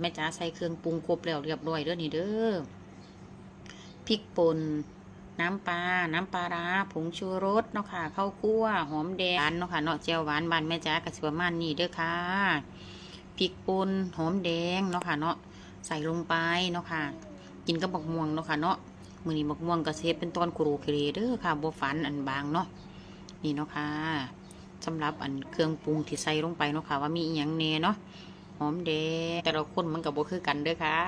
แม่จ๋าใส่เครื่องปรุงครบแล้วเรียบร้อยเด้อนี่เด้อพริกป่นน้ำปลา น้ำปลาร้า ผงชูรสเนาะค่ะ ข้าวคั่ว หอมแดงเนาะค่ะ เนาะเจียวหวานบานแม่จ๋ากระสิประมาณนี้เด้อค่ะ พริกป่นหอมแดงเนาะค่ะ เนาะ ใส่ลงไปเนาะค่ะ กินกับบักม่วงเนาะค่ะ เนาะ มือนี้บักม่วงก็เซฟเป็นตอนโคโรเคเรเด้อค่ะบ่ฝันอันบางเนาะ นี่เนาะค่ะสำหรับอันเครื่องปรุงที่ใส่ลงไปเนาะค่ะ ว่ามีอีหยังแหน่เนาะ อมแดงแต่ละคนมันก็บ่คือกันเด้อค่ะ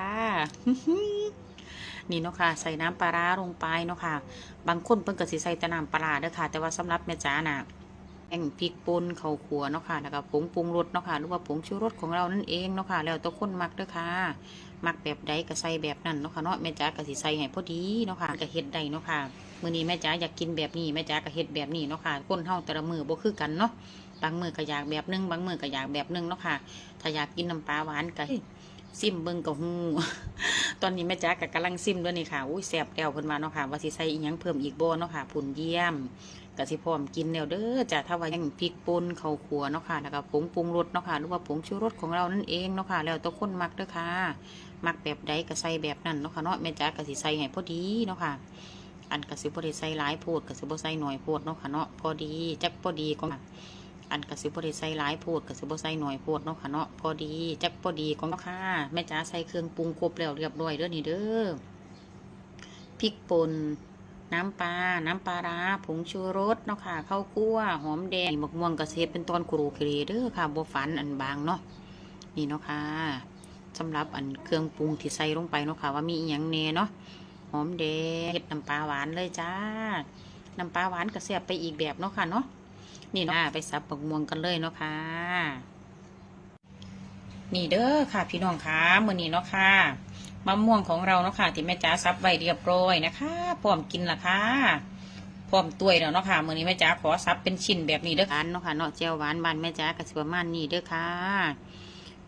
นี่เนาะค่ะใส่น้ำปลาร้าลงไปเนาะค่ะ บางคนเพิ่นก็สิใส่แต่น้ำปลาร้าเด้อค่ะ แต่ว่าสำหรับแม่จ๋าน่ะแป้งพริกป่นข้าวคั่วเนาะค่ะแล้วก็ผงปรุงรสเนาะค่ะหรือว่าผงชูรสของเรานั่นเองเนาะค่ะ แล้วแต่คนมักเด้อค่ะมักแบบใดก็ใส่แบบนั้นเนาะค่ะเนาะแม่จ๋าก็สิใส่ให้พอดีเนาะค่ะก็เฮ็ดได้เนาะค่ะมื้อนี้แม่จ๋าอยากกินแบบนี้แม่จ๋าก็เฮ็ดแบบนี้เนาะค่ะคนเฮาแต่ละมื้อบ่คือกันเนาะ บางมื้อก็อยากแบบนึงบางมื้อก็อยากแบบนึงเนาะค่ะ ถ้าอยากกินน้ำปลาหวานก็ซิมเบิ่งก็ฮู้ตอนนี้แม่จ๋าก็กำลังซิมด้วยนี่ค่ะ อุ้ยแซ่บแล้วเพิ่นว่าเนาะค่ะ ว่าสิใส่อีหยังเพิ่มอีกบ่เนาะค่ะผุนเยี่ยมก็สิพร้อมกินแล้วเด้อจ้ะถ้าว่ายังพริกป่นข้าวคั่วเนาะค่ะ แล้วก็ผงปรุงรสเนาะค่ะ หรือว่าผงชูรสของเรานั่นเองเนาะค่ะ แล้วแต่คนมักเด้อค่ะ มักแบบใดก็ใส่แบบนั้นเนาะค่ะเนาะแม่จ๋าก็สิใส่ให้พอดีเนาะค่ะ อันก็สิบ่ได้ใส่หลายโพดก็สิบ่ใส่น้อยโพดเนาะค่ะเนาะ พอดีจักพอดีก็ อันก็สิบ่ได้ใส่หลายโพดก็สิบ่ใส่น้อยโพดเนาะค่ะเนาะพอดีจักพอดีก็ค่ะแม่จ๋าใส่เครื่องปรุงครบแล้วเรียบร้อยเด้อนี่เด้อพริกป่นน้ำปลา น้ำปลาร้า ผงชูรสเนาะค่ะ ข้าวคั่ว หอมแดงบักม่วงกระเซฟเป็นตอนโคโรเคเรเด้อค่ะบ่ฝันอันบางเนาะ นี่เนาะค่ะสำหรับอันเครื่องปรุงที่ใส่ลงไปเนาะค่ะ ว่ามีอีหยังแหน่เนาะ หอมแดงเห็ดน้ำปลาหวานเลยจ้า น้ำปลาหวานก็เสียบไปอีกแบบเนาะค่ะเนาะ นี่เนาะไปสับบักม่วงกันเลยเนาะค่ะ นี่เด้อค่ะ พี่น้องค่ะมื้อนี้เนาะค่ะมะม่วงของเราเนาะค่ะ ที่แม่จ๋าซับไว้เรียบร้อยนะคะพร้อมกินละค่ะพร้อมตัวยแล้วเนาะค่ะมื้อนี้แม่จ๋าขอซับเป็นชิ้นแบบนี้เด้อค่ะเนาะค่ะเนาะเจียวหวานบานแม่จ๋าก็สิประมาณนี้เด้อค่ะ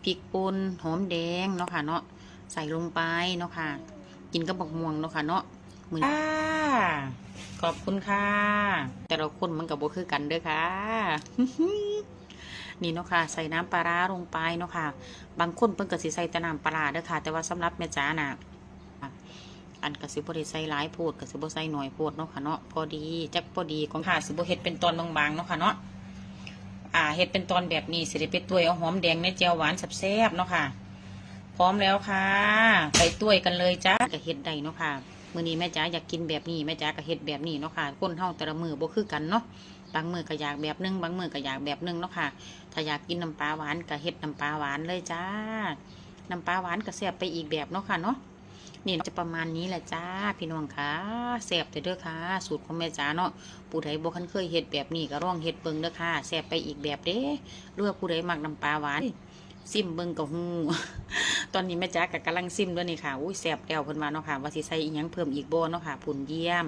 พริกป่นหอมแดงเนาะค่ะเนาะใส่ลงไปเนาะค่ะ กินกับบักม่วงเนาะค่ะเนาะ มือค่ะขอบคุณค่ะ แต่เราคนมันกับบ่คือกันเด้อค่ะนี่เนาะค่ะใส่น้ำปลาร้าลงไปเนาะค่ะ บางคนเพิ่นก็สิใส่แต่น้ำปลาร้าเด้อค่ะ แต่ว่าสำหรับแม่จ๋าน่ะอันก็สิบ่ได้ใส่หลายโพดก็สิบ่ใส่หน่อยโพดเนาะค่ะเนาะพอดีจักพอดีของค่ะสิบ่เฮ็ดเป็นตอนบางๆเนาะค่ะเนาะอ่าเฮ็ดเป็นตอนแบบนี้สิได้ไปตัวยเอาหอมแดงในเจียวหวานแซ่บๆเนาะค่ะ พร้อมแล้วค่ะ ไปตัวยกันเลยจ้าก็เฮ็ดได้เนาะค่ะ มื้อนี้แม่จ๋าอยากกินแบบนี้แม่จ๋าก็เฮ็ดแบบนี้เนาะค่ะคนเฮาแต่ละมือบ่คือกันเนาะบางมือก็อยากแบบนึงบางมือก็อยากแบบนึงเนาะค่ะ ถ้าอยากกินน้ำปลาหวานก็เฮ็ดน้ำปลาหวานเลยจ้าน้ำปลาหวานก็แซ่บไปอีกแบบเนาะค่ะเนาะนี่จะประมาณนี้แหละจ้าพี่น้องค่ะแซ่บเด้อค่ะ สูตรของแม่จ๋าเนาะผู้ใดบ่คันเคยเฮ็ดแบบนี้ก็ลองเฮ็ดเบิ่งเด้อค่ะแซ่บไปอีกแบบเด้หรือว่าผู้ใดมักน้ำปลาหวาน ซิมเบิ่งก็ฮู้ตอนนี้แม่จ๋าก็กำลังซิมด้วยนี่ค่ะอุ้ยแซ่บแล้วเพิ่นว่าเนาะค่ะว่าสิใส่อีหยังเพิ่มอีกบ่เนาะค่ะผุนเยี่ยม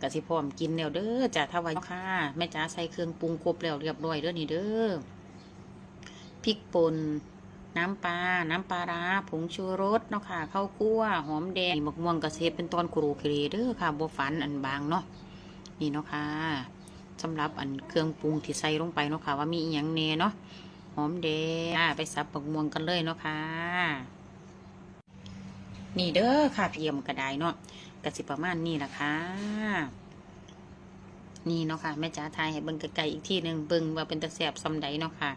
ก็สิพร้อมกินแล้วเด้อจ้ะถ้าว่าค่ะแม่จ๋าใส่เครื่องปรุงครบแล้วเรียบร้อยเด้อนี่เด้อพริกป่นน้ำปลา น้ำปลาร้า ผงชูรสเนาะค่ะ ข้าวคั่ว หอมแดงบักม่วงก็เซฟเป็นตอนโคโรเครเด้อค่ะบ่ฝันอันบางเนาะ นี่เนาะค่ะสำหรับอันเครื่องปรุงที่ใส่ลงไปเนาะค่ะ ว่ามีอีหยังแหน่เนาะ หอมแดงอ่าไปสับบักม่วงกันเลยเนาะค่ะ นี่เด้อค่ะพี่ยมกระไดเนาะกระสิประมาณนี้ละค่ะนี่เนาะค่ะแม่จ๋าทายให้เบิ่งไกลๆอีกที่หนึ่งเบิ่งว่าเป็นตะแสบซำใดเนาะค่ะ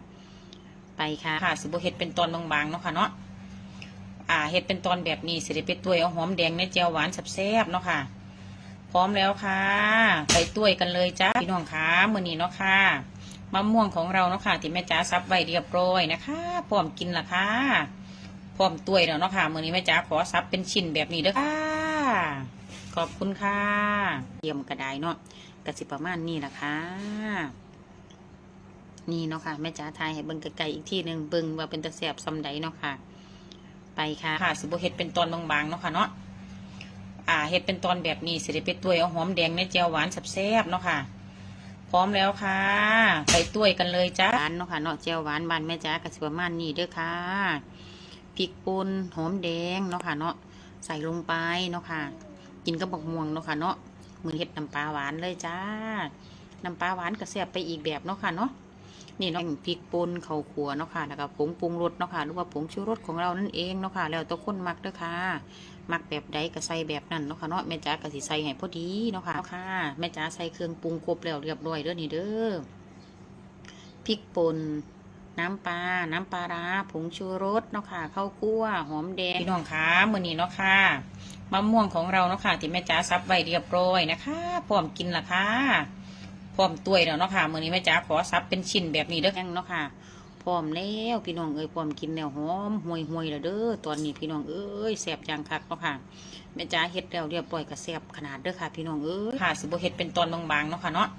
ไปค่ะค่ะสิบ่เฮ็ดเป็นตอนบางๆเนาะค่ะเนาะอ่าเฮ็ดเป็นตอนแบบนี้สิได้ไปตัวเอาหอมแดงในเจียวหวานแซ่บๆเนาะค่ะ พร้อมแล้วค่ะ ไปตัวยกันเลยจ้าพี่น้องค่ะมื้อนี้เนาะค่ะ มะม่วงของเราเนาะค่ะที่แม่จ๋าซับไว้เรียบร้อยนะคะพร้อมกินละค่ะพร้อมตัวยแล้วเนาะค่ะมื้อนี้แม่จ๋าขอซับเป็นชิ้นแบบนี้เด้อค่ะ ขอบคุณค่ะเตรียมกระไดเนาะกระสิประมาณนี้ละค่ะนี่เนาะค่ะแม่จ๋าทายให้เบิ่งไกลๆอีกที่หนึ่งเบิ่งว่าเป็นตะแสบซำใดเนาะค่ะ ไปค่ะค่ะสิบเฮ็ดเป็นตอนบางๆเนาะค่ะเนาะอ่าเฮ็ดเป็นตอนแบบนี้สิได้ไปตัวยเอาหอมแดงในเจียวหวานแซ่บๆเนาะค่ะ พร้อมแล้วค่ะ ไปตัวยกันเลยจ้าหวานเนาะค่ะเนาะเจียวหวานบานแม่จ้าก็สิประมานนี่เด้อค่ะพริกป่นหอมแดงเนาะค่ะเนาะใส่ลงไปเนาะค่ะ กินกับบักม่วงเนาะค่ะเนาะมือเห็ดน้ำปลาหวานเลยจ้าน้ำปลาหวานก็แซ่บไปอีกแบบเนาะค่ะเนาะ นี่เนาะพริกป่นข้าวขัวเนาะค่ะแล้วก็ผงปรุงรสเนาะค่ะหรือว่าผงชูรสของเรานั่นเองเนาะค่ะแล้วแต่คนมักเด้อค่ะมักแบบใดก็ใส่แบบนั้นเนาะค่ะเนาะแม่จ๋าก็สิใส่ให้พอดีเนาะค่ะค่ะแม่จ๋าใส่เครื่องปรุงครบแล้วเรียบร้อยเด้อนี่เด้อพริกป่นน้ำปลา น้ำปลาร้า ผงชูรสเนาะค่ะ ข้าวคั่ว หอมแดง พี่น้องคะมื้อนี้เนาะค่ะ มะม่วงของเราเนาะค่ะ ที่แม่จ๋าซับไว้เรียบร้อยนะคะ พร้อมกินละค่ะ พร้อมตัวยแล้วเนาะค่ะมื้อนี้แม่จ๋าขอซับเป็นชิ้นแบบนี้เด้อยังเนาะค่ะพร้อมแล้วพี่น้องเอ้ยพร้อมกินแล้วหอมห่วยห่วยๆแล้วเด้อตอนนี้พี่น้องเอ้ยแซ่บจังคักเนาะค่ะแม่จ๋าเฮ็ดแล้วเรียบร้อยก็แซ่บขนาดเด้อค่ะ พี่น้องเอ้ยค่ะสิบ่เฮ็ดเป็นตอนบางๆเนาะค่ะเนาะ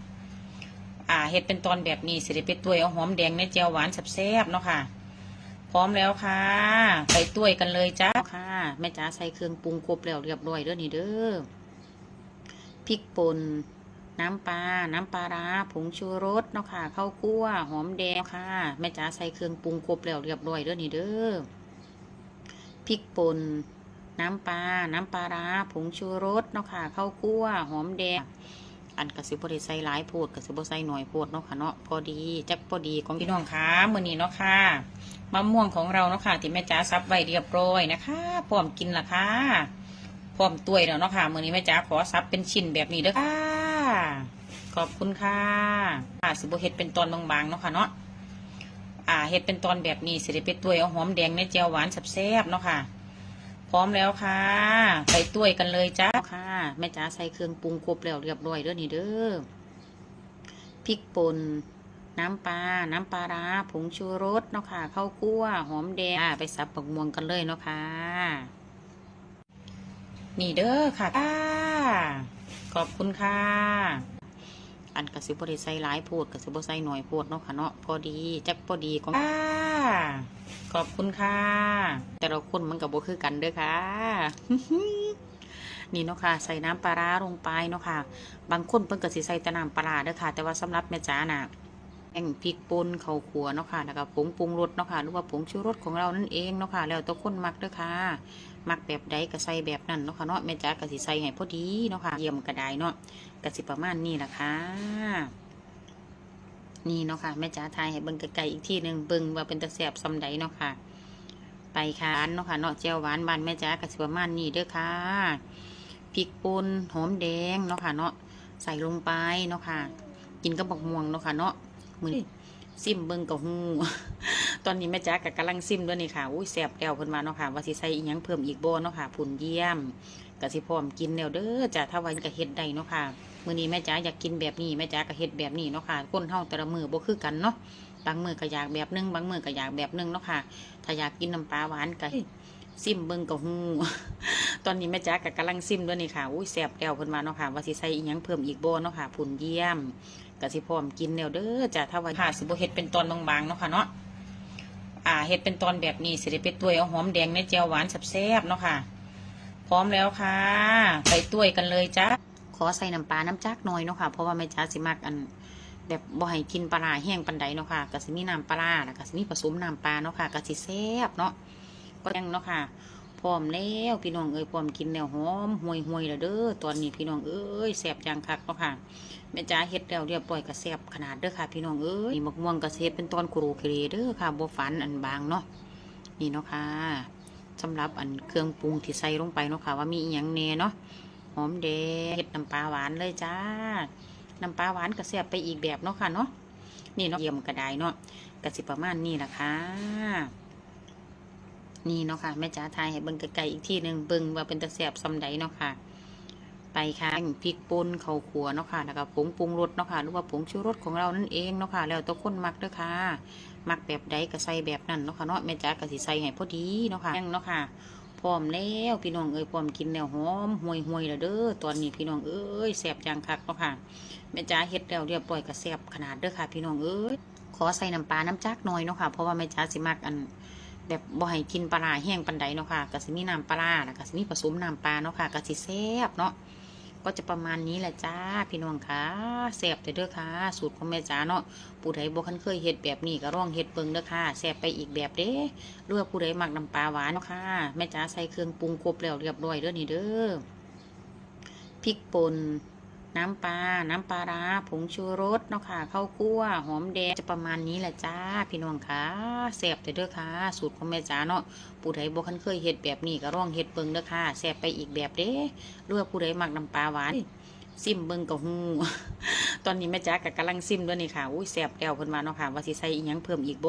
อ่าเฮ็ดเป็นตอนแบบนี้สิได้ไปตัวยเอาหอมแดงในแจ่วหวานแซ่บๆเนาะค่ะ พร้อมแล้วค่ะไปตัวยกันเลยจ้าค่ะแม่จ๋าใส่เครื่องปรุงครบแล้วเรียบร้อยเด้อนี่เด้อพริกป่น น้ำปลา น้ำปลาร้า ผงชูรสเนาะค่ะ ข้าวคั่ว หอมแดงค่ะ แม่จ๋าใส่เครื่องปรุงครบแล้วเรียบร้อยเด้อนี่เด้อ พริกป่น น้ำปลา น้ำปลาร้า ผงชูรสเนาะค่ะ ข้าวคั่ว หอมแดง อันกระสิบได้ใส่หลายโพดกระสิบใส่หน่อยโพดเนาะค่ะเนาะ พอดี จักพอดีของพี่น้องคะมื้อนี้เนาะค่ะ มะม่วงของเราเนาะค่ะ ที่แม่จ๋าซับไว้เรียบร้อยนะคะ พร้อมกินละค่ะ พร้อมตัวยแล้วเนาะค่ะ มื้อนี้แม่จ๋าขอซับเป็นชิ้นแบบนี้เด้อค่ะ ขอบคุณค่ะอ่าสิบเฮ็ดเป็นตอนบางๆเนาะค่ะเนาะอ่าเฮ็ดเป็นตอนแบบนี้สิได้ไปตัวเอาหอมแดงในแจ่วหวานแซ่บๆเนาะค่ะ พร้อมแล้วค่ะ ไปตัวกันเลยจ้าค่ะแม่จ๋าใส่เครื่องปรุงครบแล้วเรียบร้อยเด้อนี่เด้อพริกป่นน้ำปลา น้ำปลาร้าผงชูรสเนาะค่ะข้าวคั่วหอมแดงไปสับปักม่วงกันเลยเนาะค่ะ นี่เด้อค่ะค่ะ ขอบคุณค่ะ อันกระสิบได้ใส่หลายโพดกระสิบใส่หน่อยโพดเนาะค่ะเนาะพอดีจักพอดีของค่ะขอบคุณค่ะ แต่เราคนมันกับบ่คือกันเด้อค่ะนี่เนาะค่ะใส่น้ำปลาร้าลงไปเนาะค่ะ บางคนเพิ่นก็สิใส่แต่น้ำปลาร้าเด้อค่ะ แต่ว่าสำหรับแม่จ๋าน่ะแป้งพริกป่นข้าวขัวเนาะค่ะแล้วก็ผงปรุงรสเนาะค่ะหรือว่าผงชูรสของเรานั่นเองเนาะค่ะแล้วแต่คนมักเด้อค่ะ มักแบบใดก็ใส่แบบนั้นเนาะค่ะเนาะแม่จ๋าก็สิใส่ให้พอดีเนาะค่ะเยี่ยมก็ได้เนาะก็สิประมาณนี้ล่ะค่ะนี่เนาะค่ะแม่จ๋าทายให้เบิ่งไกลๆอีกที่หนึ่งเบิ่งว่าเป็นตะแสบซำใดเนาะค่ะ ไปค่ะอันเนาะค่ะเนาะแจ่วหวานบานแม่จ๋าก็สิประมาณนี้เด้อค่ะพริกป่นหอมแดงเนาะค่ะเนาะใส่ลงไปเนาะค่ะ กินกับบักม่วงเนาะค่ะเนาะมือ ซิมเบิ่งกับหูตอนนี้แม่จ๋าก็กำลังซิมด้วยนี่ค่ะอุ้ยแซ่บแล้วเพิ่นมาเนาะค่ะว่าสิใส่อีหยังเพิ่มอีกบ่เนาะค่ะผุนเยี่ยมก็สิพร้อมกินแล้วเด้อจ้ะถ้าว่าก็เฮ็ดได้เนาะค่ะมื้อนี้แม่จ๋าอยากกินแบบนี้แม่จ๋าก็เฮ็ดแบบนี้เนาะค่ะคนเฮาแต่ละมื้อบ่คือกันเนาะบางมื้อก็อยากแบบนึงบางมื้อก็อยากแบบนึงเนาะค่ะ ถ้าอยากกินน้ำปลาหวานก็ซิมเบิ่งกับหูตอนนี้แม่จ๋าก็กำลังซิมด้วยนี่ค่ะอุ้ยแซ่บแล้วเพิ่นมาเนาะค่ะว่าสิใส่อีหยังเพิ่มอีกบ่เนาะค่ะผุนเยี่ยม ก็สิพร้อมกินแล้วเด้อจ้ะถ้าว่าค่ะสิบเฮ็ดเป็นตอนบางๆเนาะค่ะเนาะอ่าเฮ็ดเป็นตอนแบบนี้สิได้ไปตัวเอาหอมแดงในแจ่วหวานแซ่บๆเนาะค่ะ พร้อมแล้วค่ะ ไปตัวกันเลยจ้าขอใส่น้ำปลาน้ำจักหน่อยเนาะค่ะเพราะว่าแม่จ๋าสิมักอัน แบบบ่ให้กินปลาแห้งปานใดเนาะค่ะก็สิมีน้ำปลาร้าแล้วก็สิมีผสมน้ำปลาเนาะค่ะก็สิแซ่บเนาะก็ยังเนาะค่ะ พร้อมแล้วพี่น้องเอ้ยพร้อมกินแล้วหอมห่วยห่วยๆแล้วเด้อตอนนี้พี่น้องเอ้ยแซ่บจังคักเนาะค่ะแม่จ๋าเฮ็ดแล้วเรียบร้อยก็แซ่บขนาดเด้อค่ะ พี่น้องเอ้ยนี่มะม่วงก็สิเฮ็ดเป็นตอนกุโรเคเรเด้อค่ะบ่ฝันอันบางเนาะนี่เนาะค่ะสำหรับอันเครื่องปรุงที่ใส่ลงไปเนาะค่ะ ว่ามีอีหยังแน่เนาะหอมแดงเฮ็ดน้ำปลาหวานเลยจ้าน้ำปลาหวานก็แซ่บไปอีกแบบเนาะค่ะเนาะนี่เนาะเยี่ยมก็ได้เนาะก็สิประมาณนี้ล่ะค่ะ นี่เนาะค่ะแม่จ๋าทายให้เบิ่งไกลๆอีกที่หนึ่งเบิ่งว่าเป็นตะแสบซำใดเนาะค่ะ ไปค่ะพริกป่นข้าวขัวเนาะค่ะแล้วก็ผงปรุงรสเนาะค่ะหรือว่าผงชูรสของเรานั่นเองเนาะค่ะ แล้วแต่คนมักเด้อค่ะ มักแบบใดก็ใส่แบบนั้นเนาะค่ะเนาะแม่จ๋าก็สิใส่ให้พอดีเนาะค่ะยังเนาะค่ะพร้อมแล้วพี่น้องเอ้ยพร้อมกินแล้วหอมห่วยห่วยแล้วเด้อตอนนี้พี่น้องเอ้ยแซ่บจังคักเนาะค่ะแม่จ๋าเฮ็ดแล้วเรียบร้อยก็แซ่บขนาดเด้อค่ะ พี่น้องเอ้ยขอใส่น้ำปลาน้ำจักหน่อยเนาะค่ะเพราะว่าแม่จ๋าสิมักอัน แบบบ่ให้กินปลาแห้งปันใดเนาะค่ะก็สิมีน้ำปลาแล้วก็สิมีผสมน้ำปลาเนาะค่ะก็สิแซ่บเนาะก็จะประมาณนี้แหละจ้าพี่น้องค่ะแซ่บเด้อค่ะ สูตรของแม่จ๋าเนาะผู้ใดบ่คันเคยเฮ็ดแบบนี้ก็ลองเฮ็ดเบิ่งเด้อค่ะแซ่บไปอีกแบบเด้หรือว่าผู้ใดมักน้ำปลาหวานเนาะค่ะแม่จ๋าใส่เครื่องปรุงครบแล้วเรียบร้อยเด้อนี่เด้อพริกป่น น้ำปลา น้ำปลาร้า ผงชูรสเนาะค่ะข้าวคั่ว หอมแดง จะประมาณนี้แหละจ้า พี่น้องค่ะแซ่บเด้อค่ะ สูตรของแม่จ๋าเนาะ ผู้ใดบ่คันเคยเฮ็ดแบบนี้ก็ลองเฮ็ดเบิ่งเด้อค่ะแซ่บไปอีกแบบเด้หรือว่าผู้ใดมักน้ำปลาหวานซิมเบิ่งก็ฮู้ตอนนี้แม่จ๋าก็กำลังซิมด้วยนี่ค่ะ อุ้ยแซ่บแล้วเพิ่นว่าเนาะค่ะ ว่าสิใส่อีหยังเพิ่มอีกบ่